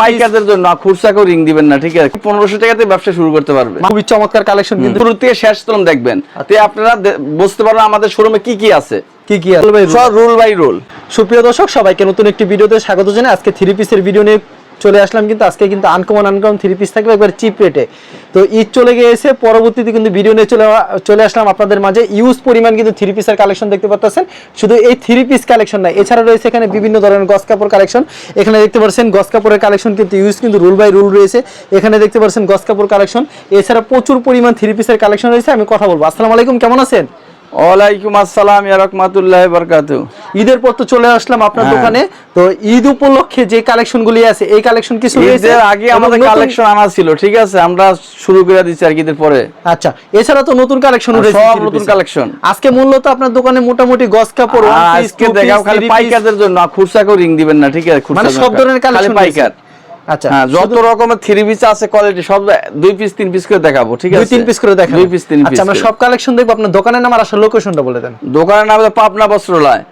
পাইকারদের জন্য কেউ রিং দিবেন না ঠিক আছে? পনেরোশো টাকাতে ব্যবসা শুরু করতে পারবে। খুবই চমৎকার কালেকশন কিন্তু। শুরু থেকে শেষ তলম দেখবেন। তে আপনারা বুঝতে পারবেন আমাদের শোরুমে কি কি আছে। কি কি আছে? রোল রুল বাই রুল সুপ্রিয় দর্শক সবাইকে নতুন একটি ভিডিওতে স্বাগত জানাই। আজকে থ্রি পিসের ভিডিও নিয়ে চলে আসলাম কিন্তু আজকে কিন্তু আনকমন আনকমন থ্রি পিস থাকবে একবার চিপ রেটে তো ঈদ চলে গিয়েছে, পরবর্তীতে কিন্তু ভিডিও নিয়ে চলে চলে আসলাম আপনাদের মাঝে। ইউজ পরিমাণ কিন্তু থ্রি পিসের কালেকশন দেখতে পাচ্ছেন শুধু এই থ্রি পিস কালেকশন না, এছাড়া রয়েছে এখানে বিভিন্ন ধরনের গস কাপড় কালেকশন এখানে দেখতে পাচ্ছেন গস কাপড়ের কালেকশন কিন্তু ইউজ কিন্তু রুল বাই রুল রয়েছে। এখানে দেখতে পাচ্ছেন গস কাপড় কালেকশন এছাড়া প্রচুর পরিমাণ থ্রি পিসের কালেকশন রয়েছে, আমি কথা বলব। আসসালামু আলাইকুম, কেমন আছেন? ওয়ালাইকুম আসসালাম রাহমাতুল্লাহ বারাকাতু ঈদের পর তো চলে আসলাম আপনার হ্যাঁ। দোকানে। তো ঈদ উপলক্ষে যে কালেকশন গুলি আছে এই কালেকশন কিছু ঈদের আগে আমাদের কালেকশন আনা ছিল ঠিক আছে? আমরা শুরু করে দিচ্ছি আর কি ঈদের পরে। আচ্ছা এছাড়া তো নতুন কালেকশন রয়েছে সব নতুন কালেকশন। আজকে মূলত আপনার দোকানে মোটামুটি গস কাপড় আজকে দেখাও খালি পাইকারদের জন্য খুচরা কেউ রিং দিবেন না ঠিক আছে? মানে সব ধরনের কালেকশন পাইকার। আচ্ছা হ্যাঁ যত রকমের থ্রি পিস আছে কোয়ালিটি সব দুই পিস তিন পিস করে দেখাবো ঠিক আছে? দুই তিন পিস করে দেখাবো। দুই পিস তিন পিস আচ্ছা আমরা সব কালেকশন দেখব। আপনার দোকানের নাম আর আসলে লোকেশনটা বলে দেন। দোকানের নাম পাবনা বস্ত্রালয়।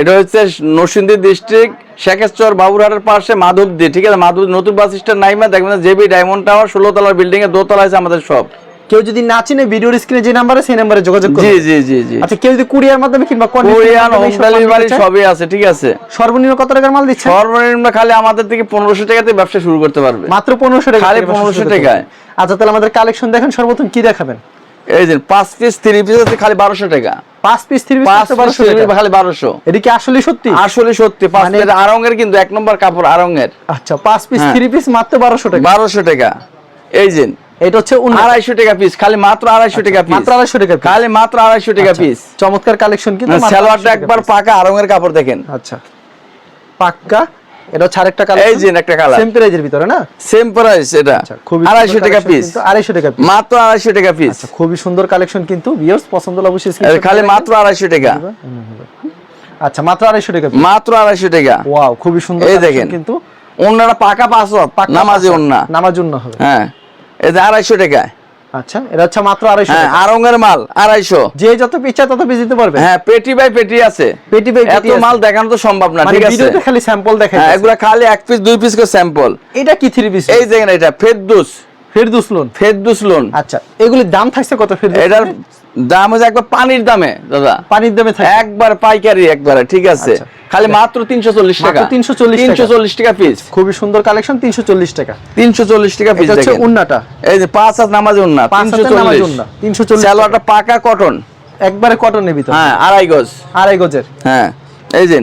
এটা হচ্ছে নরসিংদী ডিস্ট্রিক্ট শেখেশ্বর বাবুরহাটের পাশে মাধবদী ঠিক আছে? মাধব নতুন বাস স্ট্যান্ড নাইমা দেখবেন জেবি ডায়মন্ড টাওয়ার ষোলো তলার বিল্ডিং এ দোতলা আছে আমাদের সব। কেউ যদি না চিনে ভিডিওর স্ক্রিনে যে নাম্বারে সেই নাম্বারে যোগাযোগ জি করবে জি জি জি। আচ্ছা কেউ যদি কুরিয়ার মাধ্যমে কিংবা মাধ্যমে হোম ডেলিভারি সবই আছে ঠিক আছে। সর্বনিম্ন কত টাকার মাল দিচ্ছে? সর্বনিম্ন খালি আমাদের থেকে পনেরোশো টাকাতে ব্যবসা শুরু করতে পারবে। মাত্র পনেরোশো টাকা খালি 1500 শুরু করতে টাকায়। আচ্ছা তাহলে আমাদের কালেকশন দেখেন সর্বপ্রথম কি দেখাবেন? এই যে পাঁচ পিস থ্রি পিস আছে খালি বারোশো টাকা। পাঁচ পিস থ্রি পিস পিস বারোশো three piece টাকা খালি বারোশো। এটা কি আসলে সত্যি? আসলে সত্যি পাঁচ মানে- পিস আরঙের কিন্তু এক নম্বর কাপড় আরঙের আচ্ছা পাঁচ পিস। থ্রি পিস মাত্র বারোশো টাকা। বারোশো টাকা। এই যে এটা হচ্ছে আড়াইশো টাকা পিস খালি মাত্র আড়াইশো টাকা পিস মাত্র আড়াইশো টাকা খালি মাত্র আড়াইশো টাকা আচ্ছা, পিস চমৎকার কালেকশন কিন্তু সালোয়ারটা একবার পাকা আরঙের কাপড় দেখেন। আচ্ছা পাক্কা? এটা হচ্ছে আরেকটা কালার এই যে একটা কালার সেম প্রাইজের ভিতরে না? সেম প্রাইস এটা। আচ্ছা খুবই আড়াইশো টাকা পিস আড়াইশো টাকা পিস মাত্র আড়াইশো টাকা পিস আচ্ছা খুবই সুন্দর কালেকশন কিন্তু। ভিউয়ার্স পছন্দ হলে অবশ্যই খালি মাত্র আড়াইশো টাকা। আচ্ছা মাত্র আড়াইশো টাকা মাত্র আড়াইশো টাকা। ওয়াও খুবই সুন্দর এই দেখেন। কিন্তু। অন্যরা পাকা পাঁচ নামাজি জন্য হবে। হ্যাঁ। আড়াইশো টাকা। আচ্ছা এটা হচ্ছে মাত্র আড়াইশো হ্যাঁ টাকা। আরঙের মাল আড়াইশো। যে যত পিস তত পিস দিতে পারবে। হ্যাঁ পেটি বাই পেটি আছে। পেটি বাই এত মাল দেখানো তো সম্ভব না মানে ঠিক আছে? খালি স্যাম্পল দেখাই হ্যাঁ এগুলা খালি এক পিস দুই পিস করে স্যাম্পল এটা কি থ্রি পিস এই দেখেন এটা ফেরদুস ফেরদুস লোন। ফেরদুস লোন। আচ্ছা এগুলির দাম থাকছে কত ফেরদুস? এটার দাম হচ্ছে একবার পানির দামে দাদা। পানির দামে থাকে? একবার পাইকারি একবারে ঠিক আছে। আচ্ছা। খালি মাত্র তিনশো চল্লিশ টাকা। 340 টাকা। তিনশো চল্লিশ টাকা পিস খুবই সুন্দর কালেকশন তিনশো চল্লিশ টাকা। তিনশো চল্লিশ টাকা পিস হচ্ছে উন্নাটা। এই যে পাঁচ হাত নামাজ উন্না তিনশো চল্লিশ। উন্না, 340 সালোয়ারটা পাকা কটন একবারে কটনের ভিতরে। হ্যাঁ আড়াই গজ। আড়াই গজের। হ্যাঁ এই যে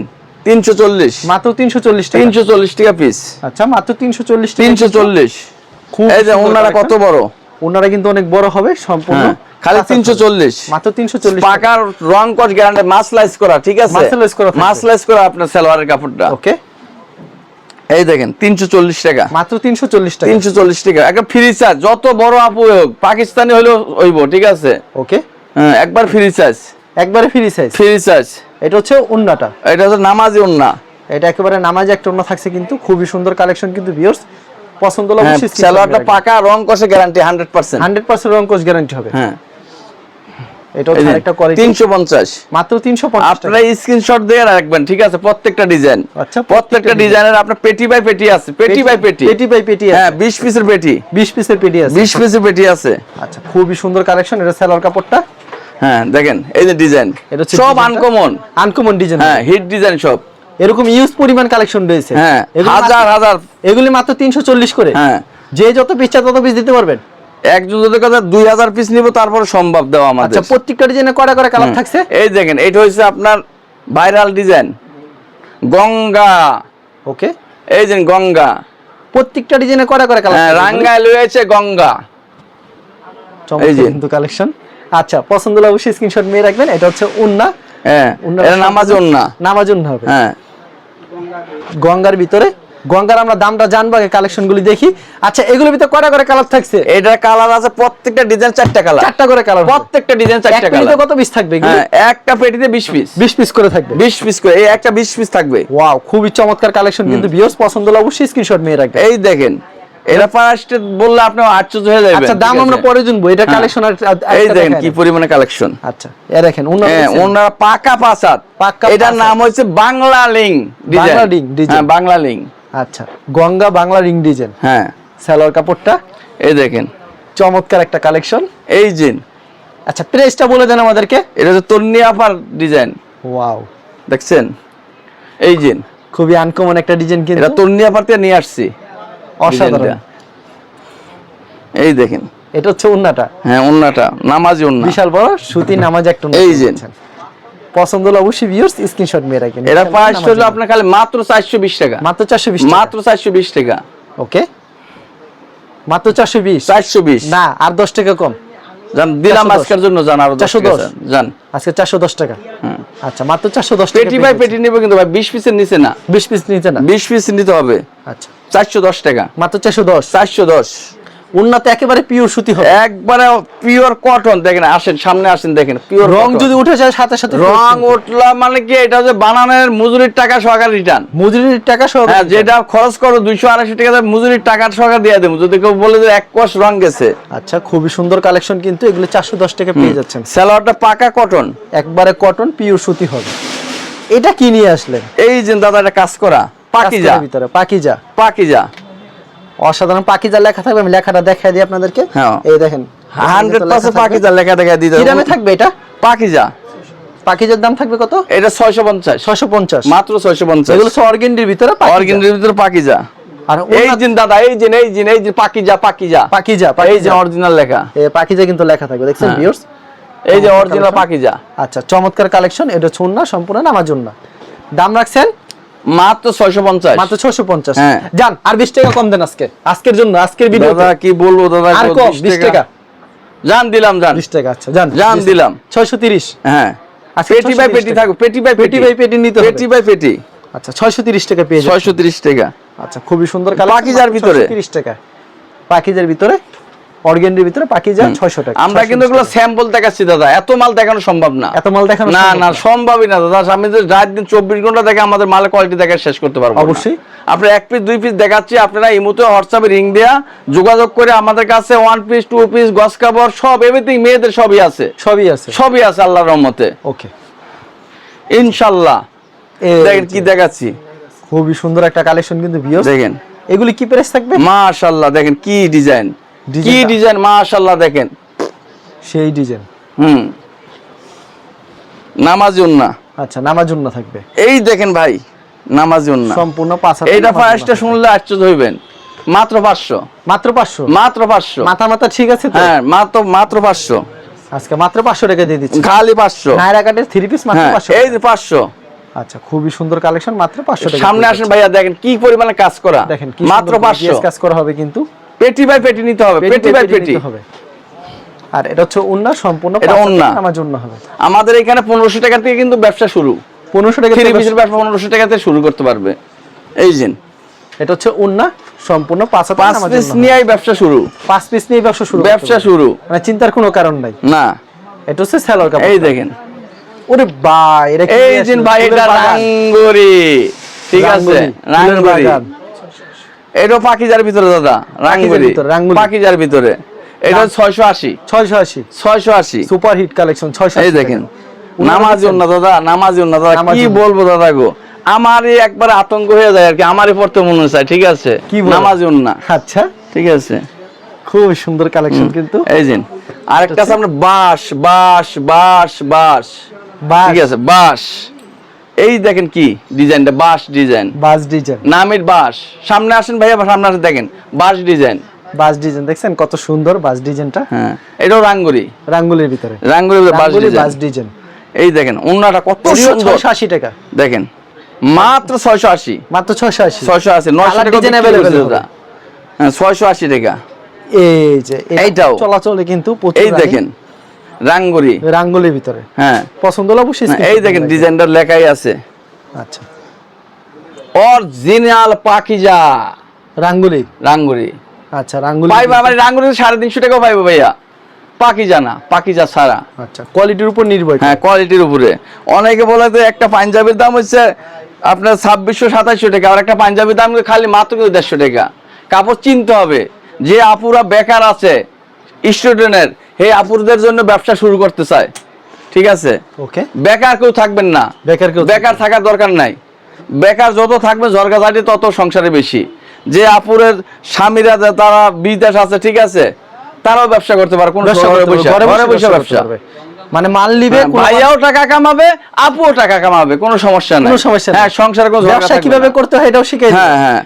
তিনশো চল্লিশ। মাত্র তিনশো চল্লিশ তিনশো চল্লিশ টাকা পিস আচ্ছা মাত্র তিনশো চল্লিশ তিনশো চল্লিশ। এই যে ওনারা কত বড়? ওনারা কিন্তু অনেক বড় হবে সম্পূর্ণ হ্যাঁ, খালি পাঁচ হাত তিনশো হবে। চল্লিশ। মাত্র তিনশো চল্লিশ পাকার রং কস গ্যারান্টি মাছ লাইস করা ঠিক আছে? মাছ slice করা থাকবে। লাইস করা আপনার সালোয়ারের কাপড়টা। ওকে। এই দেখেন তিনশো চল্লিশ টাকা। মাত্র তিনশো চল্লিশ টাকা। তিনশো চল্লিশ টাকা। একটা ফ্রি চার্জ যত বড় আপু হোক পাকিস্তানি হলেও হইব ঠিক আছে? ওকে। হ্যাঁ, একবার ফ্রি চার্জ একবারে ফ্রি সাইজ ফ্রি এটা হচ্ছে উন্নাটা। এটা হচ্ছে নামাজি ওন্না এটা একেবারে নামাজে একটা অন্য থাকছে কিন্তু খুবই সুন্দর কালেকশন কিন্তু ভিউয়ার্স পছন্দ হলে হ্যাঁ, সালোয়ারটা পাকা রং কষে guarantee hundred percent hundred percent রং কোচ গ্যারান্টি হবে। হ্যাঁ। এটা হচ্ছে কোয়ালিটি তিনশো পঞ্চাশ। মাত্র তিনশো পঞ্চাশ আপনারা স্ক্রিনশট দিয়ে রাখবেন ঠিক আছে? প্রত্যেকটা ডিজাইন আচ্ছা, প্রত্যেকটা প্রত্যেকটা ডিজাইনের আপনার পেটি বাই পেটি আছে পেটি বাই পেটি। পেটি বাই পেটি হ্যাঁ বিশ পিসের পেটি। বিশ পিসের পেটি আছে। বিশ পিসের পেটি আছে। আচ্ছা খুবই সুন্দর কালেকশন এটা কাপড়টা। হ্যাঁ দেখেন এই যে ডিজাইন এটা সব আনকমন আনকমন ডিজাইন হ্যাঁ হিট ডিজাইন সব। এরকম ইউজ পরিমাণ কালেকশন রয়েছে। হ্যাঁ হাজার হাজার। এগুলি মাত্র তিনশো চল্লিশ করে। হ্যাঁ। যে যত পিস চায় তত পিস দিতে পারবেন। কথা দুই হাজার পিস নিব তারপর সম্ভব দেওয়া আমাদের। আচ্ছা প্রত্যেকটা ডিজাইনে করে কালার থাকছে? এই দেখেন এটা হচ্ছে আপনার ভাইরাল ডিজাইন গঙ্গা। ওকে। এই যে গঙ্গা। প্রত্যেকটা ডিজাইনে কয়টা করে কালার হ্যাঁ রাঙ্গায় লয়েছে গঙ্গা। এই যে। কিন্তু কালেকশন আচ্ছা পছন্দ হলে অবশ্যই স্ক্রিনশট নিয়ে রাখবেন। এটা হচ্ছে উন্না। হ্যাঁ এটা নামাজ উন্না। নামাজ উন্না হবে। হ্যাঁ। গঙ্গার ভিতরে। গঙ্গার আমরা দামটা জানব আগে কালেকশন গুলি দেখি। আচ্ছা এগুলোর ভিতরে কয়টা করে কালার থাকছে? এটা কালার আছে প্রত্যেকটা ডিজাইন চারটা কালার চারটা করে কালার প্রত্যেকটা ডিজাইন চারটা কালার কত পিস থাকবে হ্যাঁ একটা পেটিতে বিশ পিস বিশ পিস করে থাকবে। বিশ পিস করে এই একটা বিশ পিস থাকবে। ওয়াও খুবই চমৎকার কালেকশন কিন্তু ভিউয়ার্স পছন্দ হলে অবশ্যই স্ক্রিনশট নিয়ে রাখবেন। এই দেখেন এটা ফার্স্ট বললে আপনি আশ্চর্য হয়ে যাবেন আচ্ছা দাম আমরা পরে জুনবো। এটা হ্যাঁ। কালেকশন আর- এই দেখেন কি পরিমাণে কালেকশন আচ্ছা এ দেখেন হ্যাঁ ওনারা পাকা পাসাদ। পাক্কা এটার নাম হচ্ছে বাংলা লিং বাংলা। হ্যাঁ বাংলা লিং আচ্ছা গঙ্গা বাংলা রিং ডিজাইন। হ্যাঁ। সালোয়ার কাপড়টা। এই দেখেন। চমৎকার একটা কালেকশন এই জিন আচ্ছা প্রাইসটা বলে দেন আমাদেরকে। এটা হচ্ছে তন্নি আপার ডিজাইন। ওয়াও। দেখছেন? এই জিন খুবই আনকমন একটা ডিজাইন কিন্তু। এটা তন্নি আপার থেকে নিয়ে আসছি। অসাধারণ। এই দেখেন। এটা হচ্ছে উন্নাটা। হ্যাঁ অন্যটা নামাজি অন্য বিশাল বড় সুতি নামাজ একটা এই যে। পছন্দ হলে অবশ্যই ভিউয়ার্স স্ক্রিনশট মেরে রাখেন। এটা প্রাইস হলো আপনার খালি মাত্র চারশো বিশ টাকা। মাত্র 420 মাত্র চারশো বিশ টাকা। ওকে। মাত্র 420 চারশো বিশ। না আর 10 টাকা কম। জান দিলাম আজকের জন্য জান আরও 410 410 জান। আজকে 410 টাকা। আচ্ছা মাত্র 410 টাকা পেটি বাই পেটি নেবে কিন্তু ভাই বিশ পিসের নিচে না। 20 পিস নিতে না। বিশ পিস নিতে হবে। আচ্ছা। চারশো দশ টাকা। মাত্র 410 চারশো দশ। উন্নাতে একেবারে পিওর সুতি হবে। একবারে পিওর কটন দেখেন আসেন সামনে আসেন দেখেন পিওর রং যদি উঠে যায় সাথে সাথে রং উঠলা মানে কি এটা যে বানানোর মজুরির টাকা সহকারে রিটার্ন মজুরির টাকা সহ হ্যাঁ যেটা খরচ করো দুইশো আড়াইশো টাকা মজুরির টাকা সহকার দিয়ে দেবো। যদি কেউ বলে যে এক কোষ রং গেছে। আচ্ছা খুবই সুন্দর কালেকশন কিন্তু এগুলো 410 টাকা পেয়ে যাচ্ছেন। স্যালোয়ারটা পাকা কটন একবারে কটন পিওর সুতি হবে। এটা কি নিয়ে আসলেন? এই যে দাদা এটা কাজ করা। পাকিজা। ভিতরে পাকিজা। পাকিজা। অসাধারণ পাকিজা লেখা থাকবে আমি লেখাটা দেখাই দিই আপনাদেরকে। হ্যাঁ। এই দেখেন হান্ড্রেড পার্সেন্ট পাকিজা লেখা দেখা কি দামে থাকবে এটা? পাকিজা। পাকিজার দাম থাকবে কত? এটা ছয়শো পঞ্চাশ। ছশো পঞ্চাশ। মাত্র ছয়শো পঞ্চাশ। এগুলো অর্গেন্ডির ভিতরে। অর্গেন্ডের ভিতরে পাকিজা। আর এই জিন দাদা এই জিন এই জিন এই যে পাকিজা পাকিজা। পাকিজা এই যে অরিজিনাল লেখা। এ, পাকিজা কিন্তু লেখা থাকবে দেখছেন হ্যাঁ। ভিউয়ার্স এই যে অরিজিনাল পাকিজা। আচ্ছা চমৎকার কালেকশন এটা হচ্ছে উন্না সম্পূর্ণ নামার জন্য দাম রাখছেন মাত্র ছয়শো পঞ্চাশ। মাত্র ছশো পঞ্চাশ। হ্যাঁ। যান আর বিশ টাকা কম দেন আজকে। আজকের জন্য আজকের ভিডিও দাদা কি বলব দাদা আর কম 20 বিশ টাকা। জান দিলাম জান বিশ টাকা আচ্ছা যান। জান দিলাম। ছয়শো তিরিশ। হ্যাঁ। আজকে পেটি বাই পেটি। থাকবে পেটি বাই পেটি বাই পেটি নিতে হবে। পেটি বাই পেটি। আচ্ছা ছয়শো তিরিশ টাকা পেয়ে যাবেন ছয়শো তিরিশ টাকা। আচ্ছা খুবই সুন্দর পাকিজার ভিতরে। তিরিশ টাকা। পাকিজার ভিতরে। অর্গেন্ডির ভিতরে পাকিজা ছয়শো টাকা আমরা কিন্তু এগুলো স্যাম্পল দেখাচ্ছি দাদা। এত মাল দেখানো সম্ভব না। এত মাল দেখানো না না সম্ভবই না দাদা। আমি রাত দিন চব্বিশ ঘণ্টা দেখে আমাদের মালের কোয়ালিটি দেখে শেষ করতে পারব অবশ্যই। আপনি এক পিস দুই পিস দেখাচ্ছি। আপনারা এই মুহূর্তে হোয়াটসঅ্যাপে রিং দেয়া যোগাযোগ করে আমাদের কাছে ওয়ান পিস টু পিস গস কাপড় সব এভরিথিং মেয়েদের সবই আছে। সবই আছে। সবই আছে আল্লাহর রহমতে। ওকে। ইনশাল্লাহ। দেখেন কি দেখাচ্ছি। খুবই সুন্দর একটা কালেকশন কিন্তু ভিউয়ার্স দেখেন। এগুলি কি প্রাইস থাকবে? মাশাল্লাহ দেখেন কি ডিজাইন কি ডিজাইন মাশাল্লাহ দেখেন। সেই ডিজাইন হুম। নামাজি উন্না আচ্ছা নামার জন্য থাকবে। এই দেখেন ভাই নামাজি উন্না সম্পূর্ণ পাঁচ হাজার এইটা নামাজ ফার্স্টটা শুনলে আশ্চর্য হইবেন। মাত্র পাঁচশো। থাকবে। মাত্র পাঁচশো? মাত্র পাঁচশো। মাথা মাথা ঠিক আছে তো? হ্যাঁ মাত্র মাত্র পাঁচশো। আজকে মাত্র পাঁচশো টাকা দিয়ে দিচ্ছি। খালি পাঁচশো। নায়রা কাটের থ্রি পিস মাত্র হ্যাঁ পাঁচশো এই যে পাঁচশো। আচ্ছা খুবই সুন্দর কালেকশন মাত্র পাঁচশো টাকা সামনে আসেন ভাইয়া দেখেন কি পরিমাণে কাজ করা। দেখেন মাত্র সুন্দর পাঁচশো। GS কাজ করা হবে কিন্তু। পেটি বাই পেটি নিতে হবে পেটি বাই পেটি হবে। আর এটা হচ্ছে উন্না সম্পূর্ণ এটা ওড়না। আমার জন্য হবে। আমাদের এখানে পনেরোশো টাকা থেকে কিন্তু ব্যবসা শুরু। পনেরোশো টাকা থেকে পিসের ব্যবসা পনেরোশো টাকা থেকে শুরু করতে পারবে। এই জিন এটা হচ্ছে উন্না সম্পূর্ণ পাঁচ পাঁচ পিস নিয়েই ব্যবসা শুরু। পাঁচ পিস নিয়ে ব্যবসা শুরু ব্যবসা শুরু। মানে চিন্তার কোনো কারণ নাই। না। এটা হচ্ছে স্যালোর কাপড়। এই দেখেন। ওরে ভাই এটা কি এই জিন ভাই এটা রাঙ্গুরি। ঠিক আছে রাঙ্গুরি। এটা পাকিজার ভিতরে দাদা রাঙ্গুলি। পাকিজার ভিতরে। এটা ছয়শো আশি। ছয়শো আশি। ছয়শো আশি। সুপার হিট কালেকশন ছয়শো এই দেখেন নামাজি না দাদা নামাজি না দাদা কি বলব দাদা গো? আমারই একবার আতঙ্ক হয়ে যায় আর কি আমারই পড়তে মনে চায় ঠিক আছে? কি? নামাজি না আচ্ছা। ঠিক আছে? খুব সুন্দর কালেকশন কিন্তু। এই জিন আরেকটা আছে আপনার বাঁশ বাঁশ বাঁশ বাঁশ। বাস ঠিক আছে বাঁশ। এই দেখেন কি ডিজাইনটা বাঁশ ডিজাইন বাস ডিজাইন নামের বাঁশ। সামনে আসেন ভাইয়া সামনে আসেন দেখেন বাঁশ ডিজাইন বাস ডিজাইন দেখছেন কত সুন্দর বাস ডিজাইনটা হ্যাঁ এটাও রাঙ্গুরি। রাঙ্গুলির ভিতরে। রাঙ্গুরি বাঁশ রাঙ্গুলি ডিজাইন বাস ডিজাইন এই দেখেন অন্যটা কত সুন্দর। ছয়শো আশি টাকা। দেখেন মাত্র ছয়শো আশি। মাত্র ছয়শো আশি। ছয়শো আশি নয়শো Colour টাকা design বিক্রি available দাদা। হ্যাঁ ছয়শো আশি টাকা। এই যে এইটাও। চলাচলে কিন্তু এই দেখেন রাঙ্গুরি রাঙ্গুলির ভিতরে। হ্যাঁ। পছন্দ হলে অবশ্যই এই দেখেন দিয়ে ডিজাইনটার লেখাই আছে। আচ্ছা। অরিজিনাল পাকিজা। রাঙ্গুলি? রাঙ্গুরি আচ্ছা রাঙ্গুলি পাইবা আমার রাঙ্গুরি সাড়ে তিনশো টাকাও পাইবো ভাইয়া। পাকিজা না পাকিজা ছাড়া। আচ্ছা কোয়ালিটির উপর নির্ভর হ্যাঁ কোয়ালিটির উপরে। অনেকে বলে যে একটা পাঞ্জাবির দাম হচ্ছে আপনার ছাব্বিশশো সাতাইশশো টাকা আর একটা পাঞ্জাবির দাম খালি মাত্র দেড়শো টাকা। কাপড় চিনতে হবে। যে আপুরা বেকার আছে স্টুডেন্টের এই আপুরদের জন্য ব্যবসা শুরু করতে চায়। ঠিক আছে? ওকে। বেকার কেউ থাকবেন না। বেকার কেউ বেকার থাকার দরকার নাই। বেকার যত থাকবে ঝরগাঝাটি তত সংসারে বেশি। যে আপুরের স্বামীরা তারা বিদেশ আছে ঠিক আছে তারাও ব্যবসা করতে পারে কোনো ঘরে বসে ব্যবসা। মানে মাল নিবে হ্যাঁ, ভাইয়াও টাকা কামাবে আপুও টাকা কামাবে কোনো সমস্যা নাই। কোনো সমস্যা নেই। হ্যাঁ সংসারে কোনো ব্যবসা কীভাবে করতে হয় এটাও শিখাই হ্যাঁ হ্যাঁ।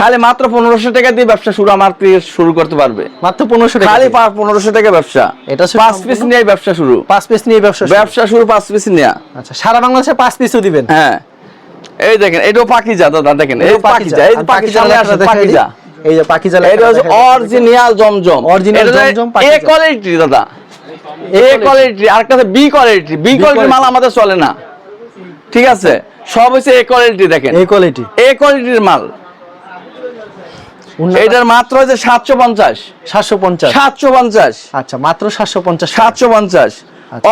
খালি মাত্র পনেরোশো টাকা দিয়ে ব্যবসা শুরু আমার শুরু করতে পারবে। মাত্র পনেরোশো খালি পনেরোশো টাকা ব্যবসা। এটা পাঁচ পিস নিয়ে ব্যবসা শুরু। পাঁচ পিস নিয়ে ব্যবসা শুরু। ব্যবসা শুরু পাঁচ পিস নেয়া। আচ্ছা সারা বাংলাদেশে পাঁচ পিসও দিবেন? হ্যাঁ। এই দেখেন এটাও পাকিজা দাদা দেখেন এই এটাও পাকিজা এই পাকিজা। আসে দেখাই দিই। পাকিজা। এই যে পাকিজা এটা হচ্ছে। অরিজিনাল জমজম। এটা জমজম এ কোয়ালিটি দাদা। এ। কোয়ালিটি আরেকটা বি কোয়ালিটি বি কোয়ালিটির মাল আমাদের চলে না। ঠিক আছে? সব হচ্ছে এ কোয়ালিটি দেখেন। এ কোয়ালিটি এ কোয়ালিটির মাল। এটার মাত্র হচ্ছে সাতশো পঞ্চাশ সাতশো পঞ্চাশ। সাতশো পঞ্চাশ। আচ্ছা মাত্র সাতশো পঞ্চাশ সাতশো পঞ্চাশ।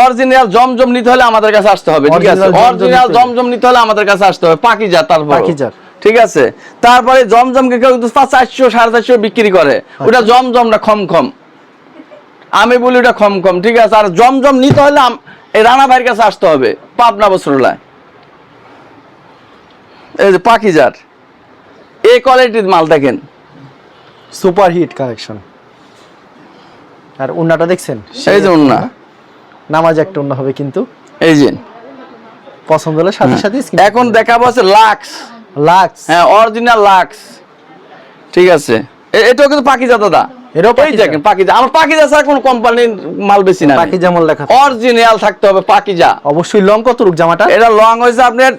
অরিজিনাল জমজম নিতে হলে আমাদের কাছে আসতে হবে ঠিক আছে? অরিজিনাল জমজম নিতে হলে আমাদের কাছে আসতে হবে পাকিজা তারপর পাকিজার। ঠিক আছে? তারপরে জমজমকে কেউ চারশো সাড়ে চারশো বিক্রি করে। আচ্ছা। ওটা জমজম না খম খম। আমি বলি ওটা খম খম ঠিক আছে? আর জমজম নিতে হলে এই রানা ভাইয়ের কাছে আসতে হবে পাবনা বছরলায় এই যে পাকিজার এই কোয়ালিটির মাল দেখেন। সুপার হিট কালেকশন আর উন্নাটা দেখছেন? এই যে উন্না। নামাজ একটা উন্না হবে কিন্তু। এই যে। পছন্দ হলে সাথে সাথে এখন দেখাবো হচ্ছে লাক্স লাক্স হ্যাঁ অরিজিনাল লাক্স ঠিক আছে। এটাও কিন্তু পাকিজা দাদা। এটাও পাকিজা? দেখেন পাকিজা আমার পাকিজা ছাড়া কোনো কোম্পানির মাল বেশি না। পাখি যেমন লেখা। অরিজিনাল থাকতে হবে পাকিজা অবশ্যই লং কত রূপ জামাটা? এটা লং হয়েছে আপনার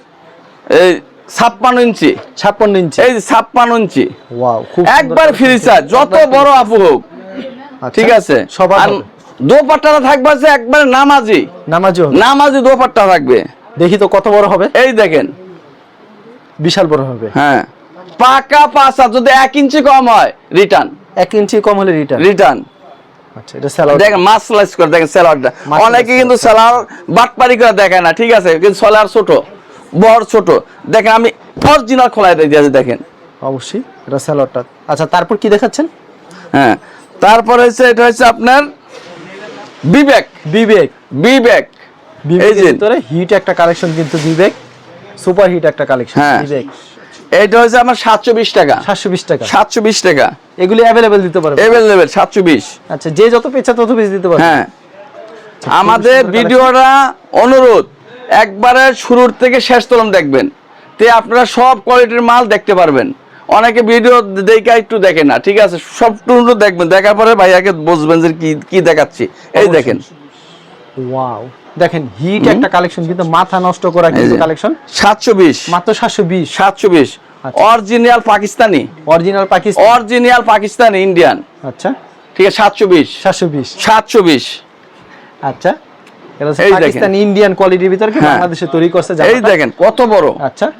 এই ছাপ্পান্ন ইঞ্চি। ছাপ্পান্ন ইঞ্চি। এই ছাপ্পান্ন ইঞ্চি। একবার ফ্রি চার্জ যত বড় আপু হোক ঠিক আছে? সবার দোপাট্টাটা থাকবে একবারে নামাজি। নামাজি নামাজি দোপাট্টা থাকবে। দেখি তো কত বড় হবে। এই দেখেন। বিশাল বড় হবে। হ্যাঁ। পাকা পাঁচা যদি এক ইঞ্চি কম হয় রিটার্ন এক ইঞ্চি কম হলে রিটার্ন রিটার্ন আচ্ছা এটা স্যালাড দেখেন মাছ স্লাইস করে দেখেন স্যালাডটা অনেকে কিন্তু স্যালাড বাটপারি করে দেখায় না ঠিক আছে? কিন্তু স্যালাড ছোট। বড় ছোট। দেখেন আমি অরিজিনাল খোলায় দিয়েছি দেখেন। অবশ্যই এটা স্যালাডটা আচ্ছা তারপর কি দেখাচ্ছেন? হ্যাঁ তারপর হচ্ছে এটা হচ্ছে আপনার বিবেক। বিবেক। বিবেক। এই যে। ভিতরে হিট একটা কালেকশন কিন্তু বিবেক সুপার হিট একটা কালেকশন হ্যাঁ। বিবেক। এটা হচ্ছে আমার সাতশো বিশ টাকা। সাতশো বিশ টাকা। সাতশো বিশ টাকা। এগুলি অ্যাভেলেবেল দিতে পারবে সাতশো বিশ আচ্ছা যে যত পেছা তত পিস দিতে পারবে হ্যাঁ। আমাদের ভিডিওটা অনুরোধ। একবারে শুরুর থেকে শেষ তলম দেখবেন। তে আপনারা সব কোয়ালিটির মাল দেখতে পারবেন। অনেকে ভিডিও দেখে একটু দেখে না ঠিক আছে? সব টুনটু দেখবেন। দেখার পরে ভাইয়াকে বুঝবেন যে কি কি দেখাচ্ছি। এই দেখেন। ওয়াও দেখেন হিট একটা কালেকশন কিন্তু মাথা নষ্ট করা কিন্তু কালেকশন সাতশো বিশ। মাত্র সাতশো বিশ। সাতশো বিশ। আচ্ছা। Original Pakistani. Original Pakistan. Original Pakistani Indian আচ্ছা। ঠিক আছে সাতশো বিশ। সাতশো বিশ। সাতশো বিশ। আচ্ছা। এটা হচ্ছে এই দেখেন। ইন্ডিয়ান কোয়ালিটির ভিতরে কি হ্যাঁ। বাংলাদেশে তৈরি করছে এই দেখেন কত বড়। আচ্ছা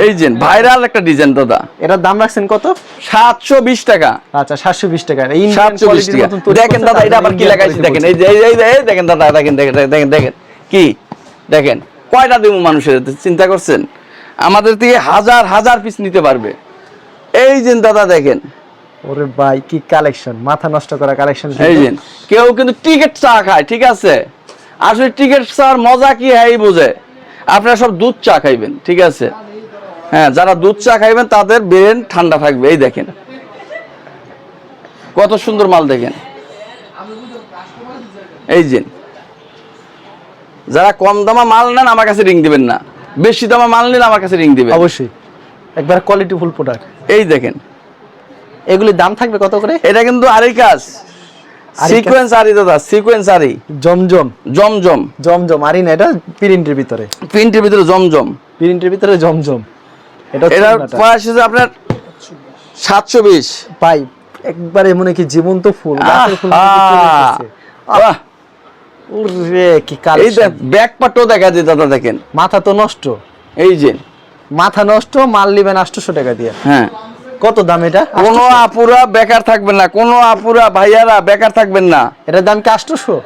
এই যে ভাইরাল একটা ডিজাইন দাদা। এটার দাম রাখছেন কত? সাতশো বিশ টাকা। আচ্ছা সাতশো বিশ টাকা। ইন্ডিয়ান কোয়ালিটির মতন দেখেন দাদা এটা আবার কি লাগাইছি দেখেন বলছে। এই যে এই যে- এই যে- এই দেখেন দাদা দেখেন দেখেন দেখেন দেখেন কি? দেখেন কয়টা দিব মানুষের চিন্তা করছেন? আমাদের থেকে হাজার হাজার পিস নিতে পারবে। এই যে দাদা দেখেন। ওরে ভাই কি কালেকশন মাথা নষ্ট করা কালেকশন এই যে কেউ কিন্তু টিকিট চা খায় ঠিক আছে? আসলে টিকিট চার মজা কি হ্যাঁ বোঝে। আপনারা সব দুধ চা খাইবেন ঠিক আছে? হ্যাঁ যারা দুধ চা খাইবেন তাদের ব্রেন ঠান্ডা থাকবে এই দেখেন। কত সুন্দর মাল দেখেন। এই যে। যারা কম দামা মাল নেন আমার কাছে রিং দিবেন না। বেশি দামা মাল নিলে আমার কাছে রিং দিবেন। অবশ্যই। একবার কোয়ালিটি ফুল প্রোডাক্ট এই দেখেন। এগুলির দাম থাকবে কত করে? এটা কিন্তু আরই কাজ কাজ? সিকোয়েন্স আরি দাদা সিকোয়েন্স আরি। জমজম। জমজম। জমজম। আরি না এটা প্রিন্টের ভিতরে। প্রিন্টের ভিতরে জমজম। প্রিন্টের ভিতরে জমজম। এটা এটার প্রাইস হচ্ছে আপনার সাতশো বিশ। পাই একবারে মনে কি জীবন্ত ফুল গাছের ফুল কি চলে ওরে কি এই ব্যাক পাটও দেখা যায় দাদা দেখেন। মাথা তো নষ্ট। এই যে। মাথা নষ্ট মাল নিবেন আটশোশো টাকা দিয়ে। হ্যাঁ। কত দাম এটা? কোনো আপুরা বেকার থাকবেন না কোনো আপুরা ভাইয়ারা বেকার থাকবেন না। এটার দাম কি আটশোশো?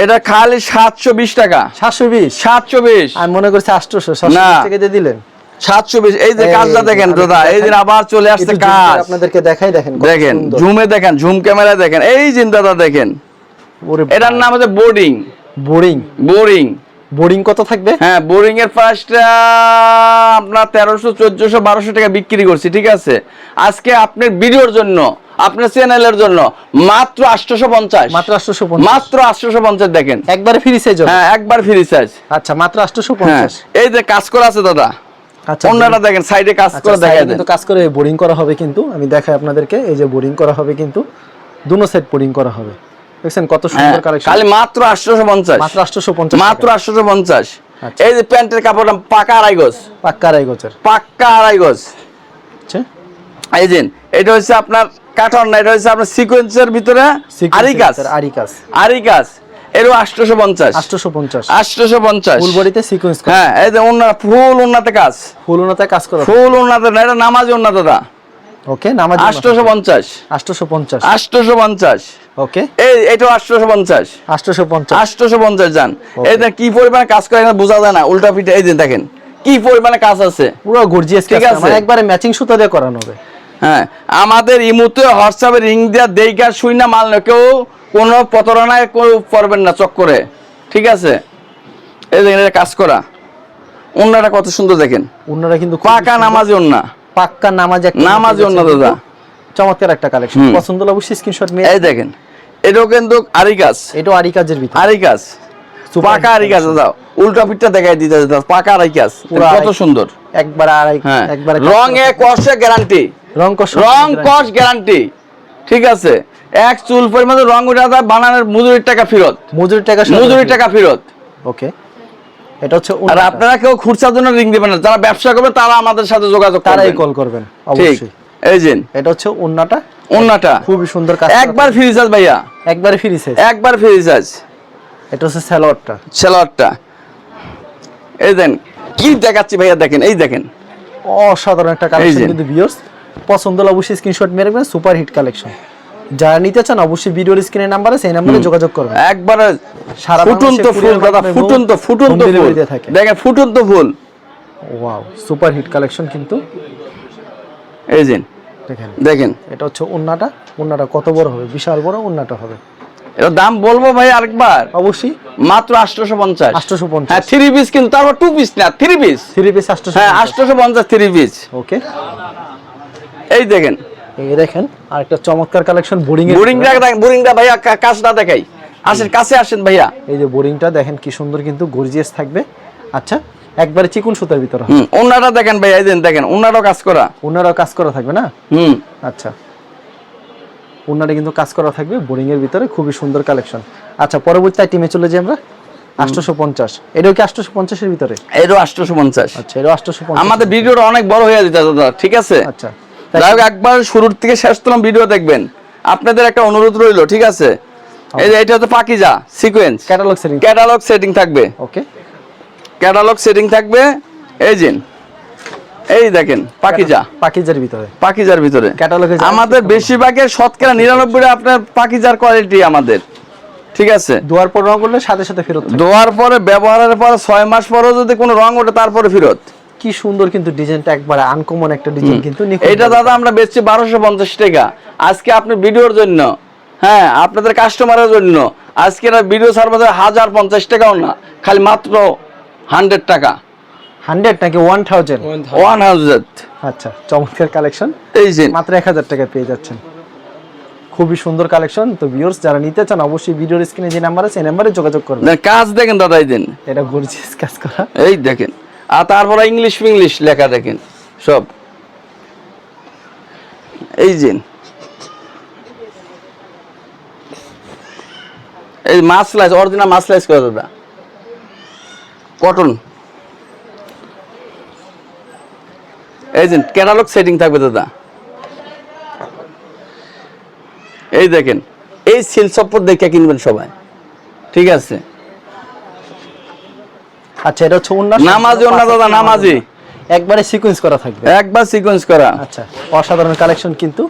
এটা খালি সাতশো বিশ টাকা। সাতশো বিশ? সাতশো বিশ। আমি মনে করছি সাতশো না। দিলেন। সাতশো বিশ এই যে কাজটা দেখেন দাদা এই দিন আবার চলে আসছে কাজ। আপনাদেরকে দেখাই দেখেন দেখেন। ঝুমে দেখেন ঝুম ক্যামেরা দেখেন। এই জিন দাদা দেখেন। এটার নাম হচ্ছে বোর্ডিং। বোরিং। বোরিং। বোরিং কত থাকবে? হ্যাঁ বোরিং এর আপনার তেরোশো চোদ্দশো বারোশো টাকা বিক্রি করছি ঠিক আছে? আজকে আপনার ভিডিওর জন্য আপনার চ্যানেলের জন্য মাত্র আটশোশো পঞ্চাশ। মাত্র আটশোশো মাত্র আটশোশো পঞ্চাশ দেখেন। একবারে ফ্রি সাইজ হ্যাঁ একবার ফ্রি চার্জ আচ্ছা মাত্র আটশোশো হ্যাঁ পঞ্চাশ এই যে কাজ করা আছে দাদা আচ্ছা দেখেন সাইডে কাজ আচ্ছা, করে দেখা কিন্তু কাজ করে বোরিং করা হবে কিন্তু আমি দেখাই আপনাদেরকে এই যে বোরিং করা হবে কিন্তু দুনো সেট বোরিং করা হবে। দেখছেন কত হ্যাঁ, সুন্দর কালেকশন খালি মাত্র আটশোশো পঞ্চাশ। মাত্র আটশোশো পঞ্চাশ মাত্র আটশোশো পঞ্চাশ। আচ্ছা। এই যে প্যান্টের কাপড়টা পাকা আড়াই গজ। পাক্কা আড়াই গজের। পাক্কা আড়াই গজ। আচ্ছা। এই যে এটা হচ্ছে আপনার কাঠন না এটা হচ্ছে আপনার সিকোয়েন্সের ভিতরে আরি কাজ। আরি কাজ। আরি কাজ। এরও আটশোশো পঞ্চাশ। আটশোশো পঞ্চাশ। পঞ্চাশ। ফুল বডিতে সিকোয়েন্স হ্যাঁ এই যে উন্নত ফুল উন্নতে কাজ। ফুল উন্নতে কাজ করা। ফুল উন্নত না এটা নামাজি উন্নত দা। ওকে নামাজ ওকে এই যান এই কি পরিমাণে কাজ করে বোঝা যায় না উল্টা পিঠে এই যে দেখেন কি পরিমাণে কাজ আছে। পুরো গর্জিয়াস আছে। আছে একবারে ম্যাচিং সুতা দিয়ে করানো হবে। হ্যাঁ আমাদের ইমুতে হোয়াটসঅ্যাপে রিং দিয়া দেইকা শুই না মাল না কেউ কোনো প্রতারণায় পড়বেন না চক্করে। ঠিক আছে? এই দেখেন এটা কাজ করা। অন্যটা কত সুন্দর দেখেন। অন্যরা কিন্তু পাকা। নামাজি অন্য। পাক্কা নামাজ একটা নামাজি দেখতে অন্য দাদা। চমৎকার একটা কালেকশন পছন্দ হলে অবশ্যই স্ক্রিনশট নিয়ে এই দেখেন এটাও কিন্তু আরি কাজ। এটাও আরি কাজের ভিতরে। আরি কাজ। পাকা আরি কাজ দাদা। উল্টা পিঠটা দেখাই দিতে পাকা আরি কাজ। কত সুন্দর। একবার আড়াই একবার রঙে কষে গ্যারান্টি রং কষ রং কস গ্যারান্টি ঠিক আছে? এক চুল পরিমাণে রং উঠে বানানোর মজুরির টাকা ফেরত। মজুরির টাকা মজুরির টাকা ফেরত। ওকে এটা হচ্ছে আর আপনারা কেউ খুরসার জন্য রিং দিবেন না। যারা ব্যবসা করবে তারা আমাদের সাথে যোগাযোগ তারাই কল করবেন অবশ্যই। এই যে। এটা হচ্ছে খুবই সুন্দর কাজ একবার ফ্রি ভাইয়া। একবারে ফ্রি সাইজ একবার ফ্রি এটা হচ্ছে স্যালোয়ারটা। সেলারটা এই দেন কি দেখাচ্ছি ভাইয়া দেখেন এই দেখেন। অসাধারণ একটা কালেকশন কিন্তু ভিউয়ার্স পছন্দ হলে অবশ্যই স্ক্রিনশট মেরে রাখবেন সুপার হিট কালেকশন যারা নিতে চান অবশ্যই ভিডিওর স্ক্রিনের নাম্বারে সেই নাম্বারে যোগাযোগ করবেন। একবারে সারা ফুটন্ত ফুল দাদা ফুটন্ত ফুটন্ত ফুল। দেখেন ফুটন্ত ফুল। ওয়াও সুপার হিট কালেকশন কিন্তু। এই যে দেখেন। দেখেন। এটা হচ্ছে উন্নাটা উন্নাটা কত বড় হবে? বিশাল বড় উন্নাটা হবে। এটা দাম বলব ভাই আরেকবার? অবশ্যই। মাত্র আটশোশো পঞ্চাশ। 850 হ্যাঁ থ্রি পিস কিন্তু তারপর টু পিস না থ্রি পিস থ্রি পিস আটশো হ্যাঁ আটশোশো পঞ্চাশ থ্রি পিস ওকে এই দেখেন এই দেখেন আর একটা চমৎকার কালেকশন বোরিং বোরিংটা বোরিংটা ভাইয়া কাজটা দেখাই। আসেন কাছে আসেন ভাইয়া। এই যে বোরিংটা দেখেন কি সুন্দর কিন্তু গর্জিয়াস থাকবে। আচ্ছা একবারে চিকুন সুতার ভিতরে। হুম ওনাটা দেখেন ভাইয়া এই দেন দেখেন ওনাটাও কাজ করা। ওনারাও কাজ করা থাকবে না? হুম। আচ্ছা। ওনারা কিন্তু কাজ করা থাকবে বোরিং এর ভিতরে খুবই সুন্দর কালেকশন আচ্ছা পরবর্তী আইটেমে চলে যাই আমরা। আটশোশো পঞ্চাশ। এটাও কি আটশোশো পঞ্চাশের ভিতরে? এটাও আটশোশো পঞ্চাশ। আচ্ছা এটাও আটশোশো আমাদের ভিডিওটা অনেক বড় হয়ে যেতে দাদা ঠিক আছে? আচ্ছা। যাই একবার শুরুর থেকে শেষ তলাম ভিডিও দেখবেন। আপনাদের একটা অনুরোধ রইল ঠিক আছে? এই যে এটা হচ্ছে Pakiza sequence catalogue setting catalogue setting থাকবে। ওকে। ক্যাটালগ সেটিং থাকবে এই যে এই দেখেন পাকিজা। পাকিজার ভিতরে। পাকিজার ভিতরে। ক্যাটালগে আমাদের বেশিরভাগের শতকরা নিরানব্বই আপনার পাকিজার কোয়ালিটি আমাদের ঠিক আছে? দুয়ার পর রং করলে সাথে সাথে ফেরত। ধোয়ার পরে ব্যবহারের পর ছয় মাস পরেও যদি কোনো রং ওঠে তারপরে ফেরত। কি সুন্দর কিন্তু ডিজাইনটা একবারে আনকমন একটা ডিজাইন কিন্তু এইটা দাদা আমরা বেচছি বারোশো পঞ্চাশ টাকা। আজকে আপনি ভিডিওর জন্য হ্যাঁ আপনাদের কাস্টমারের জন্য আজকে ভিডিও সার্ভিসে হাজার পঞ্চাশ টাকাও না খালি মাত্র হান্ড্রেড টাকা। হান্ড্রেড নাকি ওয়ান থাউজেন্ড ওয়ান হান্ড্রেড আচ্ছা চমৎকার কালেকশন এই যে। মাত্র এক হাজার টাকায় পেয়ে যাচ্ছেন। খুবই সুন্দর কালেকশন তো ভিউয়ার্স যারা নিতে চান অবশ্যই ভিডিওর স্ক্রিনে যে নাম্বার আছে সেই নাম্বারে যোগাযোগ করবেন। কাজ দেখেন দাদা এই দিন। এটা গর্জিয়াস কাজ করা। এই দেখেন। আর তারপরে ইংলিশ ফিংলিশ লেখা দেখেন, সব। এই যে। এই মাছ স্লাইস অরিজিনাল মাছ স্লাইস করে দাদা? কটন এই যে ক্যাটালগ সেটিং থাকবে দাদা। এই দেখেন, এই সিল সপর দেখে কিনবেন সবাই। ঠিক আছে? আচ্ছা এটা হচ্ছে অন্য নামাজি অন্য দাদা নামাজি। একবারে সিকোয়েন্স করা থাকবে। একবার সিকোয়েন্স করা। আচ্ছা অসাধারণ কালেকশন কিন্তু।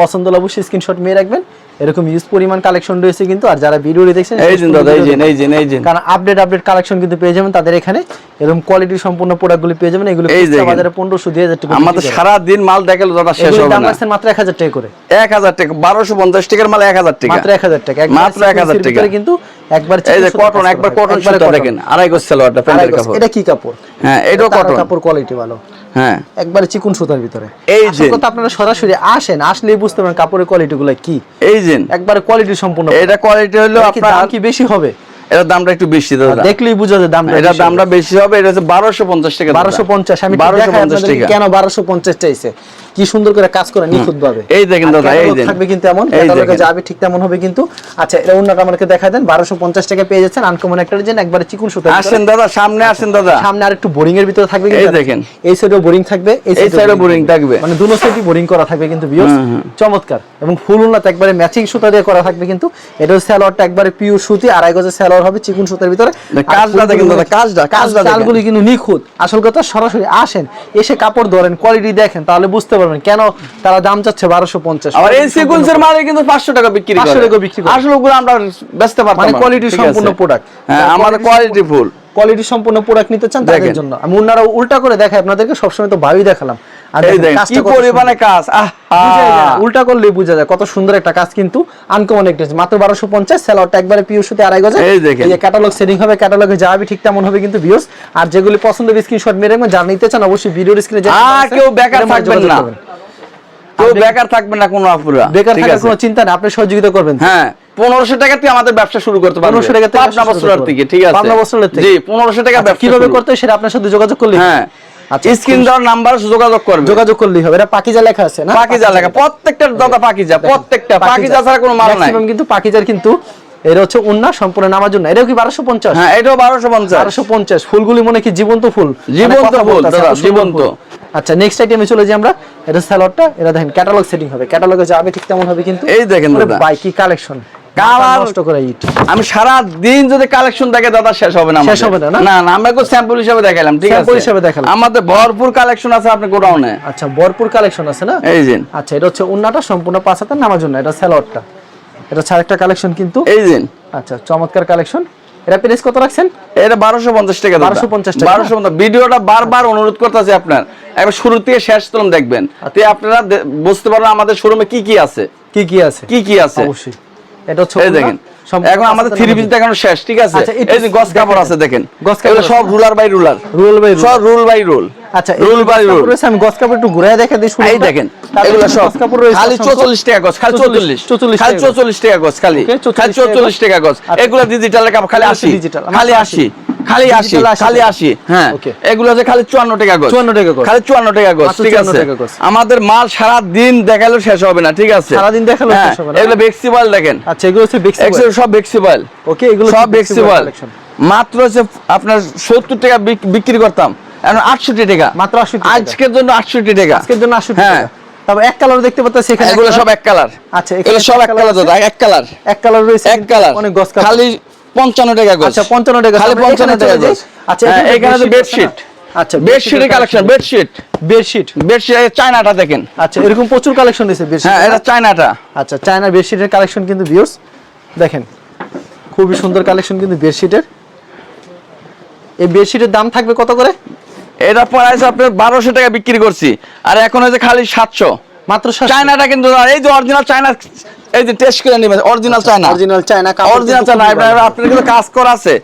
পছন্দ হলে অবশ্যই স্ক্রিনশট মেয়ে রাখবেন। এরকম ইউজ পরিমাণ কালেকশন রয়েছে কিন্তু আর যারা ভিডিওটি দেখছেন এই দিন দাদা এই দিন এই দিন এই দিন কারণ আপডেট আপডেট কালেকশন কিন্তু পেয়ে যাবেন তাদের এখানে এরকম কোয়ালিটি সম্পূর্ণ প্রোডাক্টগুলি পেয়ে যাবেন এগুলো এই দেখেন। বাজারে পনেরোশো দুই হাজার টাকা আমাদের সারা দিন মাল দেখাল দাদা শেষ হবে দাম না। রাখছেন মাত্র এক হাজার টাকা করে। এক হাজার টাকা বারোশো পঞ্চাশ টাকার মাল এক হাজার টাকা। মাত্র এক হাজার টাকা। মাত্র এক হাজার sequence এর টাকা কিন্তু একবার এই যে কটন একবার কটন সুতা দেখেন আড়াই গোছ সালোয়ারটা প্যান্টের কাপড়। এটা কি কাপড়? হ্যাঁ এটাও কটন কাপড় কোয়ালিটি ভালো। হ্যাঁ। একবারে চিকন সুতার ভিতরে। এই যে। কথা আপনারা সরাসরি আসেন আসলেই বুঝতে পারেন কাপড়ের কোয়ালিটি গুলো কি। এই যে। একবারে কোয়ালিটি সম্পূর্ণ। এটা কোয়ালিটি হলো আপনার কি বেশি হবে? এটার দামটা একটু বেশি দাদা। দেখলেই বুঝা যায় দামটা এটার দামটা বেশি হবে এটা হচ্ছে বারোশো পঞ্চাশ টাকা বারোশো পঞ্চাশ। আমি বারোশো পঞ্চাশ টাকা। কেন বারোশো পঞ্চাশ চাইছে। কি সুন্দর করে কাজ করে নিখুঁত ভাবে এই দেখেন দাদা, এই দেখেন। থাকবে কিন্তু এমন? ক্যাটালগে যাবে ঠিক তেমন হবে কিন্তু। আচ্ছা এটা অন্যটা আমাকে দেখা দেন। বারোশো পঞ্চাশ টাকা পেয়ে যাচ্ছেন। আনকমন একটা ডিজাইন একবারে চিকুন সুতা আসেন দাদা সামনে আসেন দাদা। সামনে আর একটু বোরিং এর ভিতরে থাকবে কিন্তু এই দেখেন। এই সাইডেও বোরিং থাকবে এই সাইডে বোরিং থাকবে। মানে দুনো সাইডই বোরিং করা থাকবে কিন্তু ভিউয়ার্স চমৎকার। এবং ফুল উন্নত একবারে ম্যাচিং সুতা দিয়ে করা থাকবে কিন্তু। এটা স্যালোয়ারটা একবারে পিওর সুতি আড়াই গজের স্যালোয়ার হবে চিকুন সুতার ভিতরে। কাজটা দেখেন দাদা, কাজটা, কাজটা। কাজগুলি কিন্তু নিখুঁত। আসল কথা সরাসরি আসেন এসে কাপড় ধরেন কোয়ালিটি দেখেন তাহলে বুঝতে পারবেন কেন তারা দাম চাচ্ছে বারোশো পঞ্চাশ? আবার এই সিকুয়েন্সের মালে কিন্তু পাঁচশো টাকা বিক্রি পাঁচশো টাকা বিক্রি করে। আসলে ওগুলো আমরা বেচতে পারতাম মানে কোয়ালিটি সম্পূর্ণ প্রোডাক্ট হ্যাঁ আমার কোয়ালিটি ফুল কোয়ালিটি সম্পূর্ণ প্রোডাক্ট নিতে চান তাদের জন্য। আমি অন্যরা উল্টা করে দেখাই আপনাদেরকে সবসময় তো ভাবি দেখালাম। আর এই দেখেন দেখেন কাজটা কি পরিমাণে কাজ? আহ! বুঝাই যায় না, উল্টা করলেই বোঝা যায় কত সুন্দর একটা কাজ কিন্তু আনকমন একটা মাত্র বারোশো পঞ্চাশ স্যালারটা একবারে পিওর সুতি আড়াই গজে। এই যে ক্যাটালগ সেটিং হবে ক্যাটালগে যাবে ঠিক তেমন হবে কিন্তু ভিউস আর যেগুলি পছন্দ স্ক্রিনশট মেরে রাখবেন নিতে চান অবশ্যই ভিডিওর স্ক্রিনে কেউ বেকার থাকবেন না। কেউ বেকার থাকবে না কোনো আপুরা বেকার থাকার কোনো চিন্তা নেই আপনি সহযোগিতা করবেন। হ্যাঁ পনেরোশো টাকা থেকে আমাদের ব্যবসা শুরু করতে পারবে। 1500 টাকা পাবনা ব্যবসা শুরু বস্ত্রালয় করতে থেকে ঠিক আছে? পাবনা বস্ত্রালয় থেকে। জি পনেরোশো টাকা আচ্ছা, কীভাবে করতে সেটা আপনার সাথে যোগাযোগ করলে হ্যাঁ। স্ক্রিন দেওয়ার নাম্বার যোগাযোগ করবে। যোগাযোগ করলেই হবে। এটা পাকিজা লেখা আছে না? পাকিজা লেখা। প্রত্যেকটা দাদা পাকিজা। প্রত্যেকটা। পাকিজা। ছাড়া কোনো মাল নাই। কিন্তু পাকিজার কিন্তু এটা হচ্ছে উন্না সম্পূর্ণ নামার জন্য। এটাও কি বারোশো পঞ্চাশ? হ্যাঁ এটাও বারোশো পঞ্চাশ। বারোশো পঞ্চাশ। ফুলগুলি মনে কি জীবন্ত ফুল? মানে জীবন্ত ফুল। আচ্ছা নেক্সট আইটেমে চলে যাই আমরা। এটা স্যালাডটা এটা দেখেন ক্যাটালগ সেটিং হবে। ক্যাটালগে যাবে ঠিক তেমন হবে কিন্তু। এই দেখেন ভাই কি কালেকশন আমি সারা দিন যদি কালেকশন দেখে দাদা শেষ হবে না শেষ হবে না, না? আমরা স্যাম্পল হিসাবে দেখাইলাম ঠিক আছে? হিসেবে দেখালাম। আমাদের ভরপুর কালেকশন আছে আপনি গোডাউনে। আচ্ছা ভরপুর কালেকশন আছে না? এই যে। আচ্ছা এটা হচ্ছে উন্নাটা সম্পূর্ণ পাঁচ হাতের নামার জন্য এটা স্যালাডটা এটা ছাড়া একটা কালেকশন কিন্তু। এই দিন আচ্ছা চমৎকার কালেকশন এটা প্রাইস কত রাখছেন? এটা বারোশো পঞ্চাশ টাকা 1250 টাকা। বারোশো পঞ্চাশ। ভিডিওটা বারবার অনুরোধ করতেছি আপনার। একবার শুরু থেকে শেষ তলম দেখবেন। আচ্ছা। তে আপনারা বুঝতে পারবেন আমাদের শোরুমে কি কি আছে। কি কি আছে? কি কি আছে? অবশ্যই। এটা এই দেখেন এখন আমাদের থ্রি পিস দেখানো শেষ ঠিক আছে? আচ্ছা, এই যে গস কাপড়। আছে দেখেন। গস কাপড় সব ruler by ruler. Rule by সব রুল বাই রুল। আচ্ছা রুল বাই রুল। আমি গস কাপড় একটু ঘুরে দেখে দিই শুনুন এই দেখেন এগুলো সব। গস কাপড় রয়েছে খালি 44 টাকা গজ খালি 44 44 খালি টাকা গজ। 44 টাকা খালি। Okay, 44 খালি টাকা 44 টাকা আচ্ছা। এগুলো ডিজিটালের কাপড় খালি এগুলো 80 digital, খালি 80 খালি 80 খালি টাকা। 80 হ্যাঁ এগুলো যে খালি 54 টাকা গজ 54 টাকা। খালি 54 টাকা ঠিক আছে। আমাদের মাল সারা দিন দেখালেও শেষ হবে না ঠিক আছে। সারাদিন দেখালেও হ্যাঁ, শেষ হবে না। এগুলো বেক্সিবল দেখেন। আচ্ছা এগুলো হচ্ছে বেক্সি এক্সেল সব বেক্সিবল ওকে এগুলো সব বেক্সিবল মাত্র হচ্ছে আপনার 70 টাকা বিক- বিক্রি করতাম। 68 টাকা। মাত্র 68 টাকা। আজকের জন্য 68 টাকা। আজকের জন্য 80 হ্যাঁ। তারপর এক কালার দেখতে পাচ্ছেন এখানে এগুলো সব এক কালার। আচ্ছা এগুলো সব এক কালার দাদা এক কালার। এক কালার রয়েছে এক কালার। অনেক গস খালি পঞ্চান্ন টাকা গজ আচ্ছা 55 টাকা। খালি তারপরে পঞ্চান্ন এখানে টাকা চলে যাই। গজ আচ্ছা হ্যাঁ, এখানে তো বেডশিট। আচ্ছা বেডশিটের কালেকশন। বেডশিট। বেডশিট। বেডশিট চায়নাটা দেখেন। আচ্ছা এরকম প্রচুর কালেকশন বেডশিট হ্যাঁ এটা চায়নাটা। আচ্ছা চায়না বেডশিটের কালেকশন কিন্তু ভিউয়ার্স দেখেন। খুবই সুন্দর কালেকশন কিন্তু বেডশিটের। এই বেডশিটের দাম থাকবে কত করে? এটা প্রাইস আপনার বারোশো টাকা বিক্রি করছি। আর এখন হয়েছে খালি সাতশো। মাত্র চায়নাটা কিন্তু এই যে অরিজিনাল চায়না এই যে টেস্ট করে নেবেন original China original China original China আপনার আপনার কিন্তু কাজ করা আছে।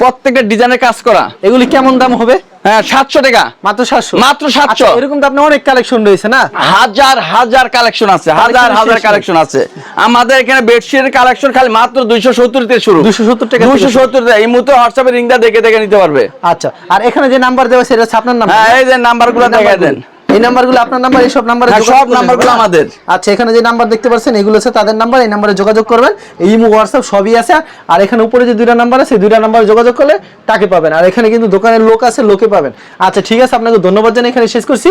প্রত্যেকটা ডিজাইনের কাজ করা। এগুলি কেমন দাম হবে? হ্যাঁ সাতশো টাকা। মাত্র সাতশো? মাত্র 700 এরকম তো আপনার অনেক কালেকশন রয়েছে না? হাজার হাজার কালেকশন আছে হাজার হাজার কালেকশন আছে। আমাদের এখানে বেডশিটের কালেকশন খালি মাত্র দুইশো সত্তর থেকে শুরু। 270 টাকা থেকে দুইশো সত্তর এই মুহূর্তে হোয়াটসঅ্যাপে রিংটা দেখে দেখে নিতে পারবে। আচ্ছা আর এখানে যে নাম্বার দেওয়া সেটা হচ্ছে আপনার নাম্বার হ্যাঁ এই যে নাম্বারগুলো দেন। এই নাম্বারগুলো আপনার নাম্বার এই সব নাম্বারে হ্যাঁ, সব নাম্বারগুলো আমাদের। আচ্ছা এখানে যে নাম্বার দেখতে পাচ্ছেন এগুলো হচ্ছে তাদের নাম্বার এই নাম্বারে যোগাযোগ করবেন। এই ইমো হোয়াটসঅ্যাপ সবই আছে। আর এখানে উপরে যে দুইটা নাম্বার আছে দুইটা নাম্বারে যোগাযোগ করলে তাকে পাবেন। আর এখানে কিন্তু দোকানের লোক আছে লোকে পাবেন। আচ্ছা ঠিক আছে আপনাকে ধন্যবাদ জানাই এখানে শেষ করছি।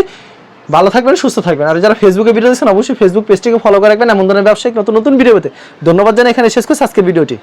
ভালো থাকবেন সুস্থ থাকবেন। আর যারা ফেসবুকে ভিডিও দিচ্ছেন অবশ্যই ফেসবুক পেজটিকে ফলো করে রাখবেন। এমন ধরনের ব্যবসায়িক নতুন নতুন ভিডিও পেতে। ধন্যবাদ জানাই এখানে শেষ করছি আজকের ভিডিওটি